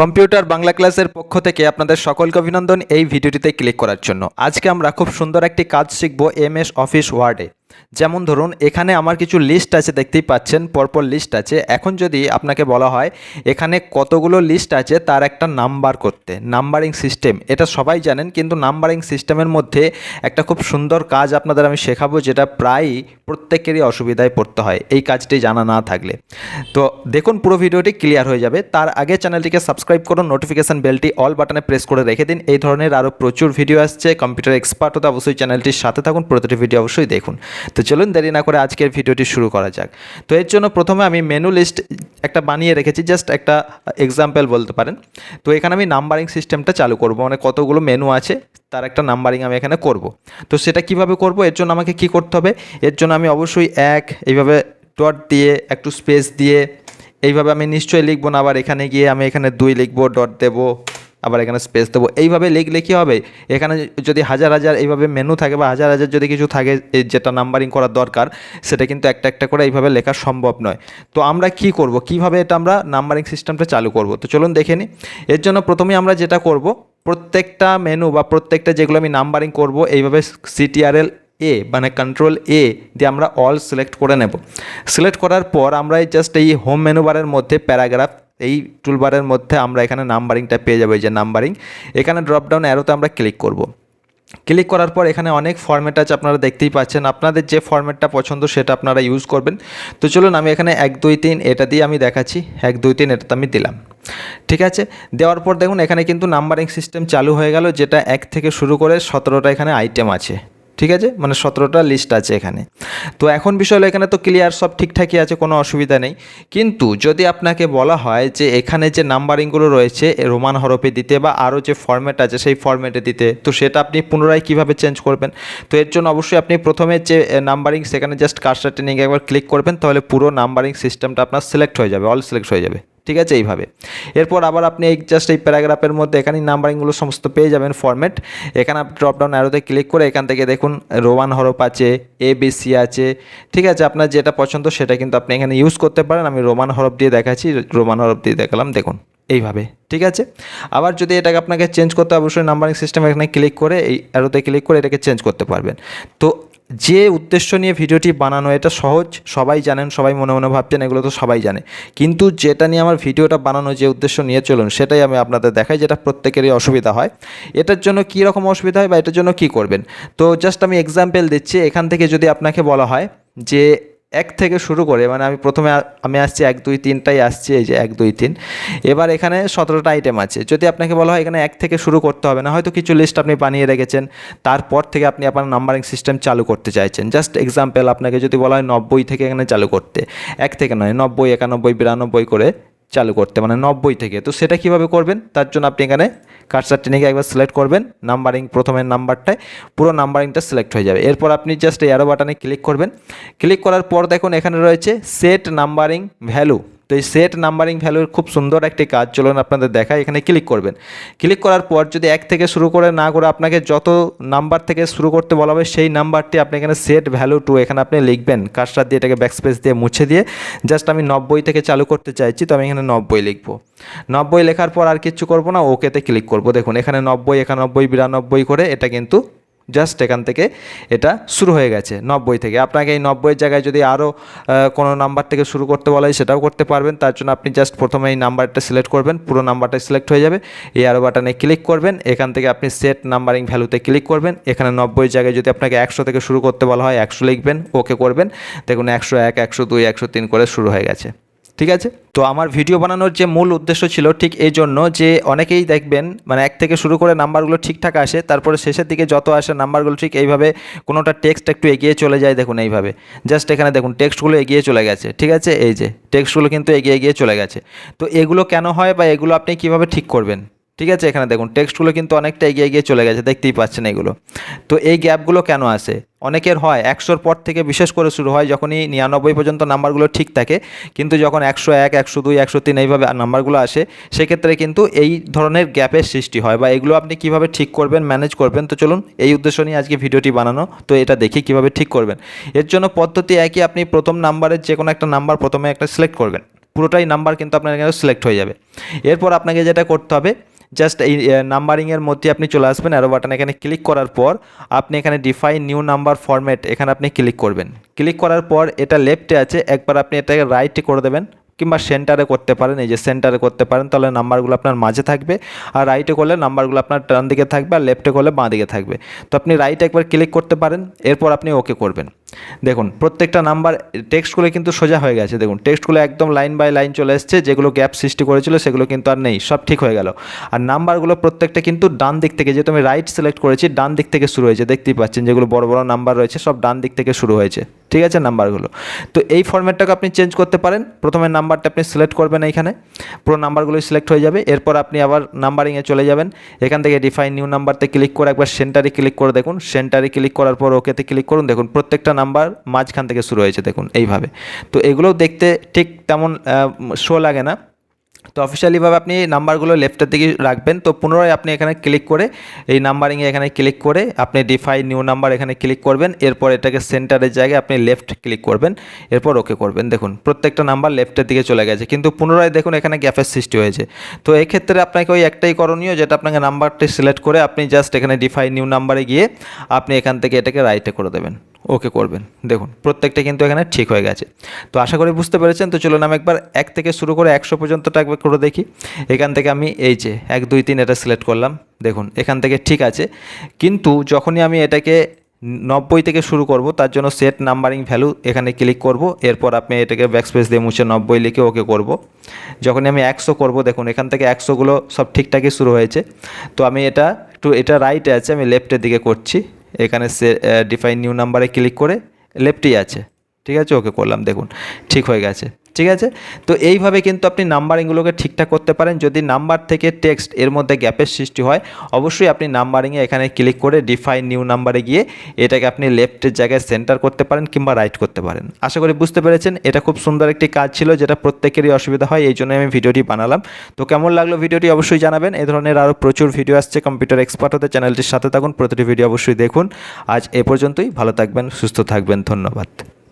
Computer Bangla ক্লাসের পক্ষ থেকে আপনাদের সকলকে অভিনন্দন এই ভিডিওটিতে ক্লিক করার জন্য। আজকে আমরা খুব সুন্দর একটি কাজ শিখব এম এস অফিস ওয়ার্ডে। যেমন ধরুন, এখানে আমার কিছু লিস্ট আছে, দেখতেই পাচ্ছেন, পরপর লিস্ট আছে। এখন যদি আপনাকে বলা হয়, এখানে কতগুলো লিস্ট আছে, তার একটা নাম্বার করতে। নাম্বারিং সিস্টেম এটা সবাই জানেন, কিন্তু নাম্বারিং সিস্টেমের মধ্যে একটা খুব সুন্দর কাজ আপনাদের আমি শেখাবো, যেটা প্রায়ই প্রত্যেকেরই অসুবিধায় পড়তে হয়, এই কাজটি জানা না থাকলে। তো দেখুন, পুরো ভিডিওটি ক্লিয়ার হয়ে যাবে। তার আগে চ্যানেলটিকে সাবস্ক্রাইব করুন নোটিফিকেশান বেলটি অল বাটনে প্রেস করে রেখে দিন। এই ধরনের আরও প্রচুর ভিডিও আসছে কম্পিউটার এক্সপার্ট হতে অবশ্যই চ্যানেলটির সাথে থাকুন, প্রতিটি ভিডিও অবশ্যই দেখুন। তো চলুন দেরি না করে আজকের ভিডিওটি শুরু করা যাক। তো এর জন্য প্রথমে আমি মেনু লিস্ট একটা বানিয়ে রেখেছি জাস্ট একটা এক্সাম্পল বলতে পারেন। তো এখানে আমি নাম্বারিং সিস্টেমটা চালু করব মানে কতগুলো মেনু আছে, তার একটা নাম্বারিং আমি এখানে করব। তো সেটা কীভাবে করব, এর জন্য আমাকে কি করতে হবে, এর জন্য আমি অবশ্যই এক, এইভাবে ডট দিয়ে, একটু স্পেস দিয়ে, এইভাবে আমি নিশ্চয়ই লিখব না, আবার এখানে গিয়ে আমি এখানে দুই লিখব ডট দেবো। আবার এখানে স্পেস দেবো। এইভাবে লিখলে কী হবে। এখানে যদি হাজার হাজার এইভাবে মেনু থাকে বা হাজার হাজার যদি কিছু থাকে যেটা নাম্বারিং করার দরকার, সেটা কিন্তু একটা একটা করে এইভাবে লেখা সম্ভব নয়। তো আমরা কি করব? কীভাবে এটা আমরা নাম্বারিং সিস্টেমটা চালু করব? তো চলুন দেখে নিই এর জন্য প্রথমেই আমরা যেটা করব, প্রত্যেকটা মেনু বা প্রত্যেকটা যেগুলো আমি নাম্বারিং করব, এইভাবে সিটিআরএল এ মানে কন্ট্রোল এ দিয়ে আমরা অল সিলেক্ট করে নেব। সিলেক্ট করার পর আমরা এই জাস্ট এই হোম মেনু বারের মধ্যে প্যারাগ্রাফ এই টুলবারের মধ্যে আমরা এখানে নাম্বারিংটা পেয়ে যাব, এই যে নাম্বারিং। এখানে ড্রপডাউন অ্যারোতে আমরা ক্লিক করব। ক্লিক করার পর এখানে অনেক ফর্ম্যাট আছে, আপনারা দেখতেই পাচ্ছেন। আপনাদের যে ফর্ম্যাটটা পছন্দ সেটা আপনারা ইউজ করবেন। তো চলুন আমি এখানে এক, দুই, তিন, এটা দিয়ে আমি দেখাচ্ছি। এক, দুই, তিন, এটাতে আমি দিলাম। ঠিক আছে? দেওয়ার পর দেখুন, এখানে কিন্তু নাম্বারিং সিস্টেম চালু হয়ে গেল, যেটা এক থেকে শুরু করে সতেরোটা এখানে আইটেম আছে। ঠিক আছে? মানে সতেরোটা লিস্ট আছে এখানে। তো এখন বিষয় হলো এখানে তো ক্লিয়ার সব ঠিকঠাকই আছে, কোনো অসুবিধা নেই। কিন্তু যদি আপনাকে বলা হয় যে এখানে যে নাম্বারিংগুলো রয়েছে রোমান হরফে দিতে বা আরও যে ফর্ম্যাট আছে সেই ফর্ম্যাটে দিতে, তো সেটা আপনি পুনরায় কীভাবে চেঞ্জ করবেন? তো এর জন্য অবশ্যই আপনি প্রথমে যে নাম্বারিং সেখানে জাস্ট কার্সার ট্রেনিং একবার ক্লিক করবেন, তাহলে পুরো নাম্বারিং সিস্টেমটা আপনার সিলেক্ট হয়ে যাবে অল সিলেক্ট হয়ে যাবে। ঠিক আছে, এইভাবে। এরপর আবার আপনি এই জাস্ট এই প্যারাগ্রাফের মধ্যে এখানে নাম্বারিংগুলো সমস্ত পেয়ে যাবেন ফরম্যাট এখানে আপনি ড্রপডাউন অ্যারোতে ক্লিক করে এখান থেকে দেখুন রোমান হরফ আছে এ বিসি আছে। ঠিক আছে, আপনার যেটা পছন্দ সেটা কিন্তু আপনি এখানে ইউজ করতে পারেন। আমি রোমান হরফ দিয়ে দেখাচ্ছি রোমান হরফ দিয়ে দেখালাম, দেখুন, এইভাবে। ঠিক আছে? আবার যদি এটাকে আপনাকে চেঞ্জ করতে অবশ্যই নাম্বারিং সিস্টেম এখানে ক্লিক করে, এই অ্যারোতে ক্লিক করে এটাকে চেঞ্জ করতে পারবেন। তো যে উদ্দেশ্য নিয়ে ভিডিওটি বানানো, এটা সহজ। সবাই জানেন, সবাই মনে মনে ভাবছেন, এগুলো তো সবাই জানে। কিন্তু যেটা নিয়ে আমার ভিডিওটা বানানো, যে উদ্দেশ্য নিয়ে চলুন, সেটাই আমি আপনাদের দেখাই, যেটা প্রত্যেকেরই অসুবিধা হয়। এটার জন্য কী রকম অসুবিধা হয় বা এটার জন্য কি করবেন? তো জাস্ট আমি এক্সাম্পল দিচ্ছি। এখান থেকে যদি আপনাকে বলা হয় যে এক থেকে শুরু করে মানে আমি প্রথমে আমি আসছি এক, দুই, তিনটাই আসছি, এই যে এক, দুই, তিন। এবার এখানে সতেরোটা আইটেম আছে। যদি আপনাকে বলা হয় এখানে এক থেকে শুরু করতে হবে, না হয়তো কিছু লিস্ট আপনি বানিয়ে রেখেছেন, তারপর থেকে আপনি আপনার নাম্বারিং সিস্টেম চালু করতে চাইছেন। জাস্ট এক্সাম্পল আপনাকে যদি বলা হয় নব্বই থেকে এখানে চালু করতে। এক থেকে নয়, নব্বই, একানব্বই, বিরানব্বই করে চালু করতে মানে নব্বই থেকে। তো সেটা কীভাবে করবেন? তার জন্য আপনি এখানে কার্সার টেনিকে একবার সিলেক্ট করবেন। নাম্বারিং প্রথমের নাম্বারটায় পুরো নাম্বারিংটা সিলেক্ট হয়ে যাবে। এরপর আপনি জাস্ট এই অ্যারো বাটনে ক্লিক করবেন। ক্লিক করার পর দেখুন এখানে রয়েছে সেট নাম্বারিং ভ্যালু তো এই সেট নাম্বারিং ভ্যালুর খুব সুন্দর একটি কাজ। চলুন আপনাদের দেখায় এখানে ক্লিক করবেন। ক্লিক করার পর যদি এক থেকে শুরু করে না করে আপনাকে যত নাম্বার থেকে শুরু করতে বলা হবে, সেই নাম্বারটি আপনি এখানে সেট ভ্যালু টু এখানে আপনি লিখবেন। কাজটার দিয়ে এটাকে ব্যাকস্পেস দিয়ে মুছে দিয়ে জাস্ট আমি নব্বই থেকে চালু করতে চাইছি, তো আমি এখানে নব্বই লিখব। নব্বই লেখার পর আর কিচ্ছু করব না ওকেতে ক্লিক করব। দেখুন, এখানে নব্বই, একানব্বই, বিরানব্বই করে এটা কিন্তু জাস্ট এখান থেকে এটা শুরু হয়ে গেছে, নব্বই থেকে। আপনাকে এই নব্বইয়ের জায়গায় যদি আরও কোনো নাম্বার থেকে শুরু করতে বলা হয় সেটাও করতে পারবেন। তার জন্য আপনি জাস্ট প্রথমে এই নাম্বারটা সিলেক্ট করবেন, পুরো নাম্বারটা সিলেক্ট হয়ে যাবে। এই আরও বাটনে ক্লিক করবেন, এখান থেকে আপনি সেট নাম্বারিং ভ্যালুতে ক্লিক করবেন। এখানে নব্বই জায়গায় যদি আপনাকে একশো থেকে শুরু করতে বলা হয়, একশো লিখবেন ওকে করবেন। দেখুন একশো এক, একশো দুই, একশো তিন করে শুরু হয়ে গেছে। ঠিক আছে? তো আমার ভিডিও বানানোর যে মূল উদ্দেশ্য ছিল ঠিক এই জন্য যে অনেকেই দেখবেন মানে এক থেকে শুরু করে নাম্বারগুলো ঠিকঠাক আসে, তারপরে শেষের দিকে যত আসে নাম্বারগুলো ঠিক এইভাবে কোনোটা টেক্সট একটু এগিয়ে চলে যায় দেখুন এইভাবে। জাস্ট এখানে দেখুন টেক্সটগুলো এগিয়ে চলে গেছে, ঠিক আছে? এই যে টেক্সটগুলো কিন্তু এগিয়ে এগিয়ে চলে গেছে। তো এগুলো কেন হয় বা এগুলো আপনি কীভাবে ঠিক করবেন? ঠিক আছে? এখানে দেখুন, টেক্সটগুলো কিন্তু অনেকটা এগিয়ে এগিয়ে চলে গেছে, দেখতেই পাচ্ছেন এগুলো। তো এই গ্যাপগুলো কেন আসে? অনেকের হয়, একশোর পর থেকে বিশেষ করে শুরু হয় যখনই নিরানব্বই পর্যন্ত নাম্বারগুলো ঠিক থাকে, কিন্তু যখন একশো এক, একশো দুই, একশো তিন এইভাবে নাম্বারগুলো আসে, সেক্ষেত্রে কিন্তু এই ধরনের গ্যাপের সৃষ্টি হয় বা এগুলো আপনি কীভাবে ঠিক করবেন, ম্যানেজ করবেন? তো চলুন, এই উদ্দেশ্য নিয়ে আজকে ভিডিওটি বানানো, তো এটা দেখি কীভাবে ঠিক করবেন। এর জন্য পদ্ধতি একই, আপনি প্রথম নাম্বারের যে কোনো একটা নাম্বার প্রথমে একটা সিলেক্ট করবেন। পুরোটাই নাম্বার কিন্তু আপনার এখানে সিলেক্ট হয়ে যাবে। এরপর আপনাকে যেটা করতে হবে জাস্ট এই নাম্বারিংয়ের মধ্যে আপনি চলে আসবেন অ্যারো বাটন এখানে ক্লিক করার পর আপনি এখানে ডিফাইন নিউ নাম্বার ফরম্যাট এখানে আপনি ক্লিক করবেন। ক্লিক করার পর এটা লেফটে আছে, একবার আপনি এটাকে রাইটে করে দেবেন, কিংবা সেন্টারে করতে পারেন, এই যে সেন্টারে করতে পারেন, তাহলে নাম্বারগুলো আপনার মাঝে থাকবে, আর রাইটে করলে নাম্বারগুলো আপনার ডান দিকে থাকবে, আর লেফটে করলে বাঁ দিকে থাকবে। তো আপনি রাইটে একবার ক্লিক করতে পারেন, এরপর আপনি ওকে করবেন। দেখুন, প্রত্যেকটা নাম্বার, টেক্সটগুলো কিন্তু সোজা হয়ে গেছে। দেখুন, টেক্সটগুলো একদম লাইন বাই লাইন চলে এসছে, যেগুলো গ্যাপ সৃষ্টি করেছিল, সেগুলো কিন্তু আর নেই, সব ঠিক হয়ে গেল। আর নাম্বারগুলো প্রত্যেকটা কিন্তু ডান দিক থেকে, যেহেতু আমি রাইট সিলেক্ট করেছি, ডান দিক থেকে শুরু হয়েছে, দেখতেই পাচ্ছেন, যেগুলো বড় বড় নাম্বার রয়েছে, সব ডান দিক থেকে শুরু হয়েছে। ঠিক আছে, নাম্বারগুলো। তো এই ফর্ম্যাটটাকে আপনি চেঞ্জ করতে পারেন। প্রথমে নাম্বারটা আপনি সিলেক্ট করবেন এইখানে। পুরো নাম্বারগুলোই সিলেক্ট হয়ে যাবে। এরপর আপনি আবার নাম্বারিংয়ে চলে যাবেন। এখান থেকে ডিফাইন নিউ নাম্বারতে ক্লিক করে একবার সেন্টারে ক্লিক করে দেখুন। সেন্টারে ক্লিক করার পর ওকেতে ক্লিক করুন। দেখুন, প্রত্যেকটা নাম্বার মাঝখান থেকে শুরু হয়েছে, দেখুন, এইভাবে। তো এগুলোও দেখতে ঠিক তেমন শো লাগে না। তো অফিসিয়ালিভাবে আপনি নাম্বারগুলো লেফটের দিকে রাখবেন। তো পুনরায় আপনি এখানে ক্লিক করে, এই নাম্বারিংয়ে এখানে ক্লিক করে আপনি ডিফাই নিউ নাম্বার এখানে ক্লিক করবেন। এরপর এটাকে সেন্টারের জায়গায় আপনি লেফট ক্লিক করবেন। এরপর ওকে করবেন। দেখুন, প্রত্যেকটা নাম্বার লেফটের দিকে চলে গেছে। কিন্তু পুনরায় দেখুন এখানে গ্যাপের সৃষ্টি হয়েছে। তো এই ক্ষেত্রে আপনাকে ওই একটাই করণীয়, যেটা আপনাকে নাম্বারটি সিলেক্ট করে আপনি জাস্ট এখানে ডিফাই নিউ নাম্বারে গিয়ে আপনি এখান থেকে এটাকে রাইটে করে দেবেন। ওকে করবেন। দেখুন, প্রত্যেকটা কিন্তু এখানে ঠিক হয়ে গেছে। তো আশা করি বুঝতে পেরেছেন। তো চলুন আমি একবার এক থেকে শুরু করে একশো পর্যন্তটা একবার করে দেখি। এখান থেকে আমি এই যে এক, দুই, তিন এটা সিলেক্ট করলাম। দেখুন, এখান থেকে ঠিক আছে। কিন্তু যখনই আমি এটাকে নব্বই থেকে শুরু করব, তার জন্য সেট নাম্বারিং ভ্যালু এখানে ক্লিক করব। এরপর আপনি এটাকে ব্যাকস্পেস দিয়ে মুছে নব্বই লিখে ওকে করব। যখনই আমি একশো করব, দেখুন, এখান থেকে একশোগুলো সব ঠিকঠাকই শুরু হয়েছে। তো আমি এটা একটু এটা রাইটে আছে, আমি লেফটের দিকে করছি। এখানে সে ডিফাইন নিউ নাম্বারে ক্লিক করে লেফটেই আছে। ঠিক আছে ওকে করলাম, দেখুন, ঠিক হয়ে গেছে। ঠিক আছে? তো এইভাবে কিন্তু আপনি নাম্বারিংগুলোকে ঠিকঠাক করতে পারেন। যদি নাম্বার থেকে টেক্সট এর মধ্যে গ্যাপের সৃষ্টি হয়, অবশ্যই আপনি নাম্বারিংয়ে এখানে ক্লিক করে ডিফাইন নিউ নাম্বারে গিয়ে এটাকে আপনি লেফটের জায়গায় সেন্টার করতে পারেন কিংবা রাইট করতে পারেন। আশা করি বুঝতে পেরেছেন। এটা খুব সুন্দর একটি কাজ ছিল যেটা প্রত্যেকেরই অসুবিধা হয় এই আমি ভিডিওটি বানালাম। তো কেমন লাগল ভিডিওটি অবশ্যই জানাবেন। এই ধরনের আরও প্রচুর ভিডিও আসছে কম্পিউটার এক্সপার্ট হতে। চ্যানেলটির সাথে থাকুন, প্রতিটি ভিডিও অবশ্যই দেখুন। আজ এ পর্যন্তই। ভালো থাকবেন, সুস্থ থাকবেন। ধন্যবাদ।